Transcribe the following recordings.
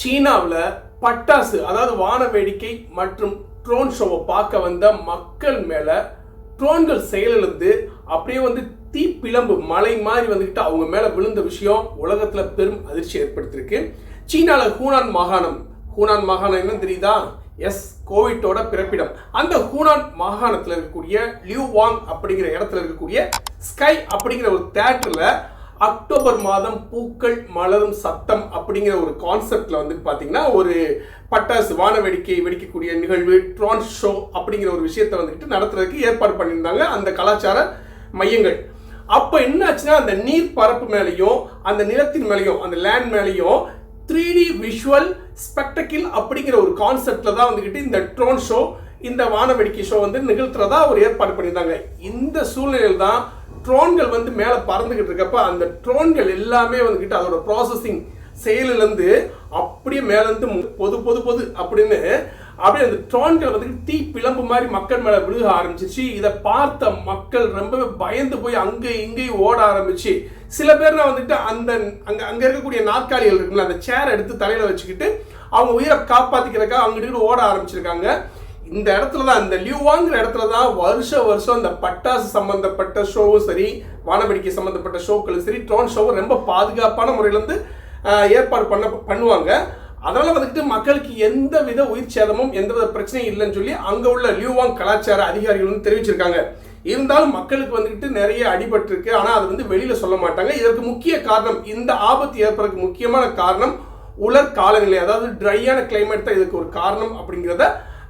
சீனாவில் பட்டாசு அதாவது வான வேடிக்கை மற்றும் ட்ரோன் ஷோவை பார்க்க வந்த மக்கள் மேலே ட்ரோன்கள் செயலிழந்து அப்படியே வந்து தீப்பிழம்பு மலை மாதிரி வந்துக்கிட்டு அவங்க மேலே விழுந்த விஷயம் உலகத்தில் பெரும் அதிர்ச்சி ஏற்படுத்தியிருக்கு. சீனாவில் ஹூனான் மாகாணம் ஹூனான் மாகாணம் என்ன தெரியுதா? எஸ் கோவிட்டோட பிறப்பிடம். அந்த ஹூனான் மாகாணத்தில் இருக்கக்கூடிய லியூவாங் அப்படிங்கிற இடத்துல இருக்கக்கூடிய ஸ்கை அப்படிங்கிற ஒரு தேட்டரில் அக்டோபர் மாதம் பூக்கள் மலரும் சத்தம் அப்படிங்கிற ஒரு கான்செப்டில் வந்து பார்த்தீங்கன்னா ஒரு பட்டாசு வான வேடிக்கை வெடிக்கக்கூடிய நிகழ்வு ட்ரான் ஷோ அப்படிங்கிற ஒரு விஷயத்தை வந்துட்டு நடத்துறதுக்கு ஏற்பாடு பண்ணியிருந்தாங்க அந்த கலாச்சார மையங்கள். அப்போ என்ன ஆச்சுன்னா அந்த நீர் பரப்பு மேலேயும் அந்த நிலத்தின் மேலேயும் அந்த லேண்ட் மேலேயும் த்ரீ டி விஷுவல் ஸ்பெக்டக்கிள் அப்படிங்கிற ஒரு கான்செப்டில் தான் வந்துக்கிட்டு இந்த ட்ரோன் ஷோ இந்த வான வேடிக்கை ஷோ வந்து நிகழ்த்துறதா ஒரு ஏற்பாடு பண்ணியிருந்தாங்க. இந்த சூழ்நிலையில் தான் ட்ரோன்கள் வந்து மேலே பறந்துகிட்டு இருக்கப்ப அந்த ட்ரோன்கள் எல்லாமே வந்துக்கிட்டு அதோட ப்ராசஸிங் செயலிலேருந்து அப்படியே மேலேருந்து பொது பொது பொது அப்படின்னு அப்படியே அந்த ட்ரோன்கள் வந்து தீ பிளம்பு மாதிரி மக்கள் மேலே விழுக ஆரம்பிச்சிச்சு. இதை பார்த்த மக்கள் ரொம்பவே பயந்து போய் அங்கே இங்கேயும் ஓட ஆரம்பிச்சு. சில பேர்லாம் வந்துட்டு அந்த அங்கே அங்கே இருக்கக்கூடிய நாற்காலிகள் இருக்குல்ல அந்த சேர் எடுத்து தலையில் வச்சுக்கிட்டு அவங்க உயிரை காப்பாற்றிக்கிறதுக்காக அங்கிட்டு ஓட ஆரம்பிச்சிருக்காங்க. இந்த இடத்துல தான் இந்த லியூவாங்கிற இடத்துல தான் வருஷ வருஷம் இந்த பட்டாசு சம்மந்தப்பட்ட ஷோவும் சரி வானவேடிக்கை சம்மந்தப்பட்ட ஷோக்களும் சரி ட்ரோன் ஷோவும் ரொம்ப பாதுகாப்பான முறையிலேருந்து ஏற்பாடு பண்ண பண்ணுவாங்க. அதனால் வந்துக்கிட்டு மக்களுக்கு எந்த வித உயிர் சேதமும் எந்த வித பிரச்சனையும் இல்லைன்னு சொல்லி அங்கே உள்ள லியூவாங் கலாச்சார அதிகாரிகள் வந்து தெரிவிச்சிருக்காங்க. இருந்தாலும் மக்களுக்கு வந்துக்கிட்டு நிறைய அடிபட்டிருக்கு. ஆனால் அது வந்து வெளியில் சொல்ல மாட்டாங்க. இதற்கு முக்கிய காரணம் இந்த ஆபத்து ஏற்படுறதுக்கு முக்கியமான காரணம் உலர் காலநிலை அதாவது ட்ரையான கிளைமேட் தான் இதுக்கு ஒரு காரணம் அப்படிங்கிறத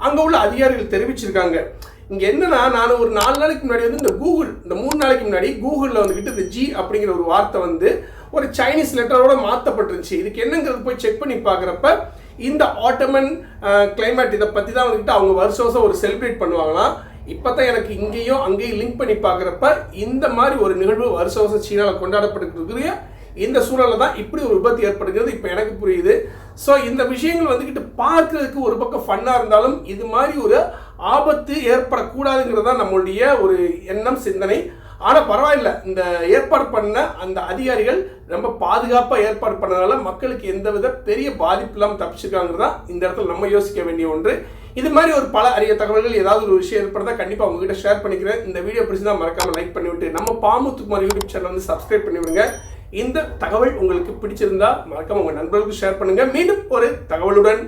அங்கே உள்ள அதிகாரிகள் தெரிவிச்சிருக்காங்க. இங்கே என்னன்னா நான் ஒரு நாலு நாளைக்கு முன்னாடி வந்து இந்த கூகுள் இந்த மூணு நாளைக்கு முன்னாடி கூகுளில் வந்துக்கிட்டு இந்த ஜி அப்படிங்கிற ஒரு வார்த்தை வந்து ஒரு சைனீஸ் லெட்டரோட மாற்றப்பட்டுருந்துச்சு இதுக்கு என்னங்கிறது போய் செக் பண்ணி பார்க்குறப்ப இந்த ஆட்டமன் கிளைமேட் இதை பற்றி தான் வந்துக்கிட்டு அவங்க வருஷம் வருஷம் ஒரு செலிப்ரேட் பண்ணுவாங்களாம். இப்போ தான் எனக்கு இங்கேயும் அங்கேயும் லிங்க் பண்ணி பார்க்குறப்ப இந்த மாதிரி ஒரு நிகழ்வு வருஷம் வருஷம் சீனாவில் கொண்டாடப்பட்டுருக்கிற இந்த சூழலில் தான் இப்படி ஒரு விபத்து ஏற்படுகிறது. இப்போ எனக்கு புரியுது. ஸோ இந்த விஷயங்கள் வந்துக்கிட்டு பார்க்கறதுக்கு ஒரு பக்கம் ஃபன்னாக இருந்தாலும் இது மாதிரி ஒரு ஆபத்து ஏற்படக்கூடாதுங்கிறது தான் நம்மளுடைய ஒரு எண்ணம் சிந்தனை. ஆனால் பரவாயில்ல. இந்த ஏற்பாடு பண்ண அந்த அதிகாரிகள் ரொம்ப பாதுகாப்பாக ஏற்பாடு பண்ணதால மக்களுக்கு எந்தவித பெரிய பாதிப்பு இல்லாமல் தப்பிச்சிருக்காங்கிறது தான் இந்த இடத்துல நம்ம யோசிக்க வேண்டிய ஒன்று. இது மாதிரி ஒரு பல அரிய தகவல்கள் ஏதாவது ஒரு விஷயம் ஏற்படுறதா கண்டிப்பாக உங்ககிட்ட ஷேர் பண்ணிக்கிறேன். இந்த வீடியோ பிடிச்சி தான் மறக்காமல் லைக் பண்ணிவிட்டு நம்ம பாமுத்துக்குமார் யூடியூப் சேனல் வந்து சப்ஸ்கிரைப் பண்ணிவிடுங்க. இந்த தகவல் உங்களுக்கு பிடிச்சிருந்தா மறக்காம உங்க நண்பர்களுக்கு ஷேர் பண்ணுங்க. மீண்டும் ஒரு தகவலுடன்